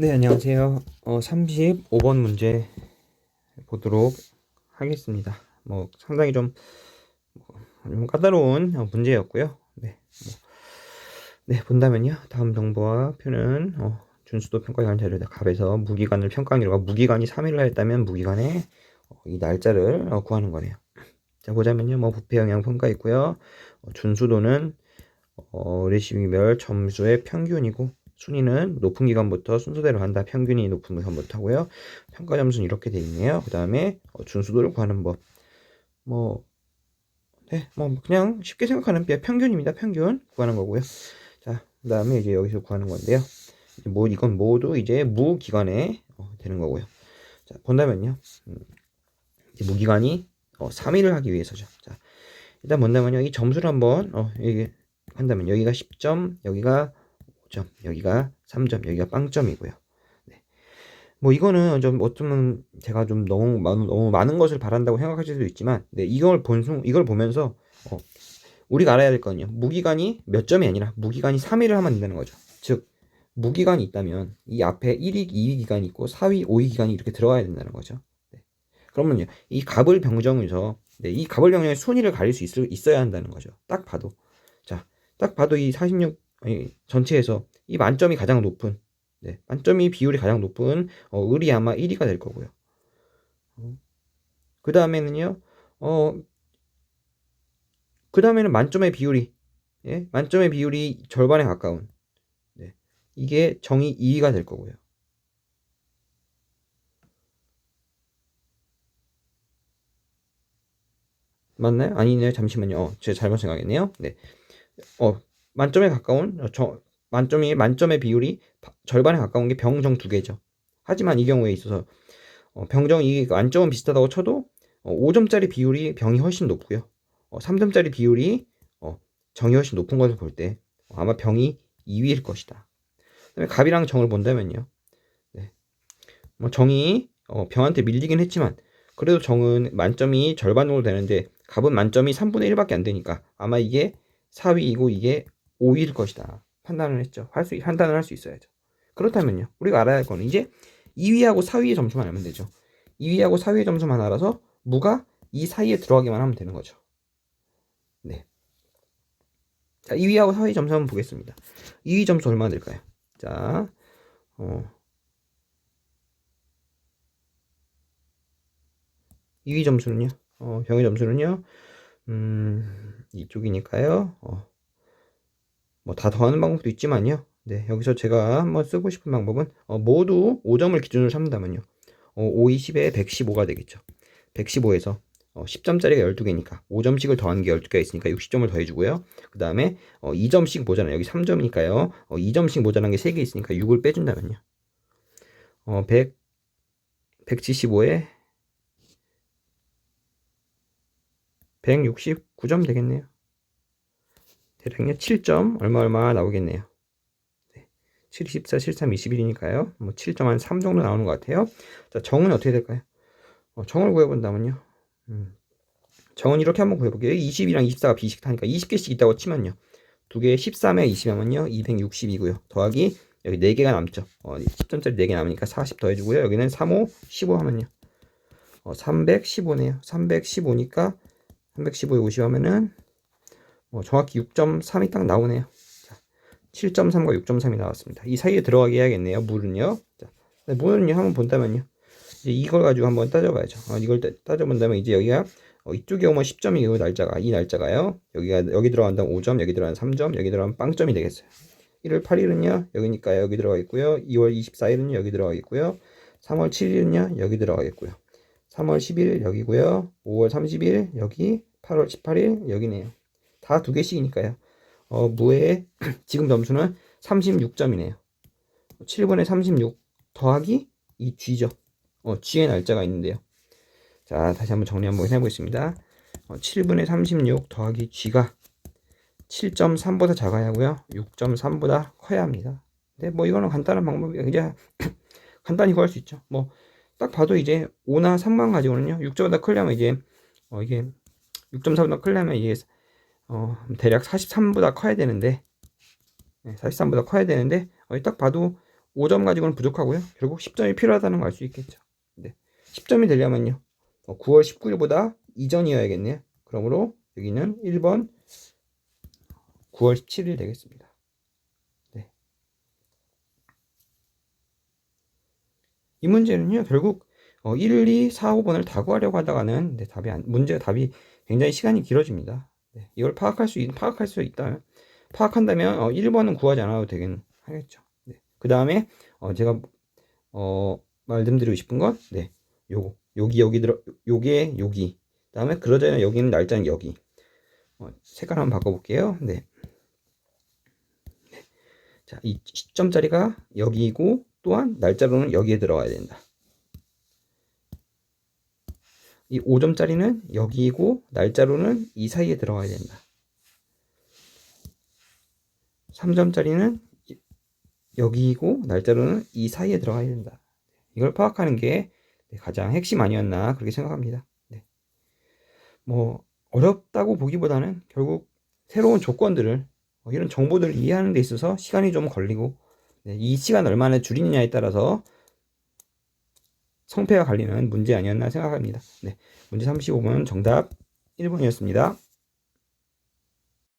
네, 안녕하세요. 어, 35번 문제 보도록 하겠습니다. 뭐 상당히 좀, 뭐, 좀 까다로운 어, 문제였고요. 네, 뭐, 네 본다면요. 다음 정보와 표는 어, 준수도 평가 관련 자료다. 갑에서 무기간을 평가한 결과 무기간이 3일을 했다면 무기간의 어, 이 날짜를 어, 구하는 거네요. 자 보자면요. 뭐 부패 영향 평가 있고요. 어, 준수도는 어, 레시피별 점수의 평균이고 순위는 높은 기간부터 순서대로 한다. 평균이 높은 기간부터 하고요. 평가 점수는 이렇게 돼 있네요. 그 다음에 어, 준수도를 구하는 법. 뭐, 네, 뭐 그냥 쉽게 생각하는 게 평균입니다. 평균 구하는 거고요. 자, 그 다음에 이제 여기서 구하는 건데요. 뭐 이건 모두 이제 무기간에 어, 되는 거고요. 자, 본다면요. 음, 무기간이 어, 3일을 하기 위해서죠. 자, 일단 본다면요. 이 점수를 한번 어, 이게 한다면 여기가 10점, 여기가 5점, 여기가 3점, 여기가 빵점이고요. 네. 뭐 이거는 좀 어쩌면 제가 좀 너무 너무 많은 것을 바란다고 생각하실 수도 있지만, 네, 이걸 본순 이걸 보면서 어, 우리가 알아야 될 거는요. 무기간이 몇 점이 아니라 무기간이 3위를 하면 된다는 거죠. 즉 무기간이 있다면 이 앞에 1위, 2위 기간이 있고 4위, 5위 기간이 이렇게 들어가야 된다는 거죠. 네. 그러면요. 이 갑을 병정에서 네, 이 갑을 병정의 순위를 가릴 수 있, 있어야 한다는 거죠. 딱 봐도. 자, 딱 봐도 이 46, 아니, 전체에서 이 만점이 가장 높은, 네, 만점이 비율이 가장 높은 어, 을이 아마 1위가 될 거고요. 그 다음에는요, 어, 그 다음에는 만점의 비율이, 예, 만점의 비율이 절반에 가까운, 네, 이게 정의 2위가 될 거고요. 맞나요? 아니네요. 잠시만요. 어, 제가 잘못 생각했네요. 네. 어, 만점에 가까운 어, 저 만점이 만점의 비율이 절반에 가까운 게 병정 두 개죠. 하지만 이 경우에 있어서 어, 병정 이 만점은 비슷하다고 쳐도 어, 5점짜리 비율이 병이 훨씬 높고요. 어, 3점짜리 비율이 어, 정이 훨씬 높은 것을 볼 때 아마 병이 2위일 것이다. 그다음에 갑이랑 정을 본다면요. 네. 뭐 정이 어, 병한테 밀리긴 했지만 그래도 정은 만점이 절반 정도 되는데 갑은 만점이 3분의 1밖에 안 되니까 아마 이게 4위이고 이게 5위일 것이다. 판단을 했죠. 할 수, 판단을 할 수 있어야죠. 그렇다면요. 우리가 알아야 할 거는 이제 2위하고 4위의 점수만 알면 되죠. 2위하고 4위의 점수만 알아서 무가 이 사이에 들어가기만 하면 되는 거죠. 네. 자, 2위하고 4위 점수 한번 보겠습니다. 2위 점수 얼마나 될까요? 자, 어. 2위 점수는요? 어, 병의 점수는요? 음, 이쪽이니까요. 어, 뭐 다 더하는 방법도 있지만요. 네, 여기서 제가 한번 쓰고 싶은 방법은 어, 모두 5점을 기준으로 삼는다면요. 어, 5, 20에 115가 되겠죠. 115에서 어, 10점짜리가 12개니까 5점씩을 더하는 게 12개가 있으니까 60점을 더해주고요. 그 다음에 어, 2점씩 모자란 여기 3점이니까요. 어, 2점씩 모자란 게 3개 있으니까 6을 빼준다면요. 어, 100, 175에 169점 되겠네요. 대략요 7점 얼마 얼마 나오겠네요. 네. 7, 24, 73, 21이니까요. 뭐 7점 한 3 정도 나오는 것 같아요. 자, 정은 어떻게 될까요? 어, 정을 구해본다면요. 음. 정은 이렇게 한번 구해볼게요. 20이랑 24가 비식하니까 20개씩 있다고 치면요. 두 개에 13에 20하면요. 260이고요. 더하기 여기 4개가 남죠. 어, 10점짜리 4개 남으니까 40 더해주고요. 여기는 3, 5, 15 하면요. 어, 315네요. 315니까 315에 50 하면은 뭐 정확히 6.3이 딱 나오네요. 자, 7.3과 6.3이 나왔습니다. 이 사이에 들어가게 해야겠네요. 물은요. 자, 물은요 한번 본다면요. 이제 이걸 가지고 한번 따져봐야죠. 어, 이걸 따, 져본다면 이제 여기가 어, 이쪽에 오면 10점이고 날짜가 이 날짜가요. 여기가 여기 들어간다면 5점, 여기 들어가면 3점, 여기 들어가면 빵점이 되겠어요. 1월 8일은요 여기니까 여기 들어가겠고요. 2월 24일은 여기 들어가겠고요. 3월 7일은요 여기 들어가겠고요. 3월 10일 여기고요. 5월 30일 여기, 8월 18일 여기네요. 다 두 개씩이니까요. 어, 무의 지금 점수는 36점이네요. 7분의 36 더하기 이 G죠. 어, G의 날짜가 있는데요. 자, 다시 한번 정리 한번 해보겠습니다. 어, 7분의 36 더하기 G가 7.3보다 작아야 하고요. 6.3보다 커야 합니다. 근데 뭐 이거는 간단한 방법이에요. 그냥 간단히 구할 수 있죠. 뭐 딱 봐도 이제 5나 3만 가지고는요. 6점보다 크려면 이제 어 이게 6.4보다 크려면 이게 어 대략 43보다 커야 되는데 네, 43보다 커야 되는데 어, 딱 봐도 5점 가지고는 부족하고요. 결국 10점이 필요하다는 걸 알 수 있겠죠. 네. 10점이 되려면요. 어, 9월 19일보다 이전이어야겠네요. 그러므로 여기는 1번 9월 17일 되겠습니다. 네. 이 문제는요. 결국 어, 1, 2, 4, 5번을 다 구하려고 하다가는 네, 답이 안, 문제가 답이 굉장히 시간이 길어집니다. 네. 이걸 파악할 수 있, 파악할 수 있다면 파악한다면 어, 1번은 구하지 않아도 되긴 하겠죠. 네. 그 다음에 어, 제가 어, 말씀드리고 싶은 건 네. 요거 여기 여기 들어 요게 여기 그다음에 그러자면 여기는 날짜는 여기 어, 색깔 한번 바꿔볼게요. 네. 네. 자, 이 시점짜리가 여기이고 또한 날짜로는 여기에 들어가야 된다. 이 5점짜리는 여기이고 날짜로는 이 사이에 들어가야 된다. 3점짜리는 여기이고 날짜로는 이 사이에 들어가야 된다. 이걸 파악하는 게 가장 핵심 아니었나 그렇게 생각합니다. 네. 뭐 어렵다고 보기보다는 결국 새로운 조건들을 어, 이런 정보들을 이해하는 데 있어서 시간이 좀 걸리고 네, 이 시간 얼마나 줄이느냐에 따라서 성패가 갈리는 문제 아니었나 생각합니다. 네, 문제 35번 정답 1번이었습니다.